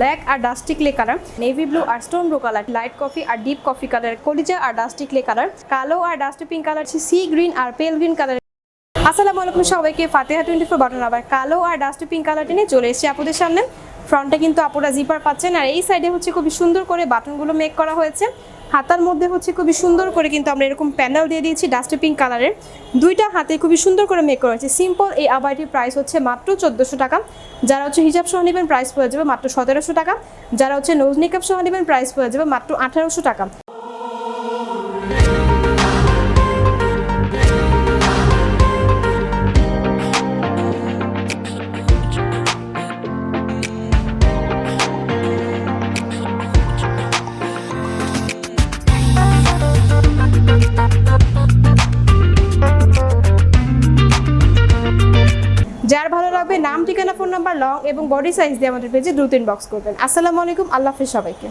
Black আর dusty clay colour, navy blue আর stone blue colour, light coffee আর deep coffee colour, কলিজা আর dusty clay colour, কালো আর dusty pink colour, sea green আর pale green colour. আসসালামু আলাইকুম সবাইকে, ফাতেহা twenty four button আবার কালো আর dust pink কালারটি নিয়ে চলে এসেছি আপনাদের সামনে। ফ্রন্টে কিন্তু আপুরা জিপার পাচ্ছেন। আর এই সাইডে হচ্ছে খুবই সুন্দর করে বাটনগুলো মেক করা হয়েছে। হাতার মধ্যে হচ্ছে খুবই সুন্দর করে কিন্তু আমরা এরকম প্যানেল দিয়ে দিয়েছি ডাস্ট পিঙ্ক কালারের দুইটা হাতে খুবই সুন্দর করে মেক করা হয়েছে। সিম্পল এই আবারটির প্রাইস হচ্ছে মাত্র চোদ্দোশো টাকা। যারা হচ্ছে হিজাব সহ নেবেন প্রাইস পড়ে যাবে মাত্র সতেরোশো টাকা। যারা হচ্ছে নোজ মেকআপ সহ নেবেন প্রাইস পড়ে যাবে মাত্র আঠারোশো টাকা। যার নাম, ঠিকানা, ফোন নাম্বার, লং এবং বডি সাইজ দিয়ে আমাদের পেজে দ্রুত ইনবক্স করবেন। আসসালামু আলাইকুম, আল্লাহ হাফিজ সবাইকে।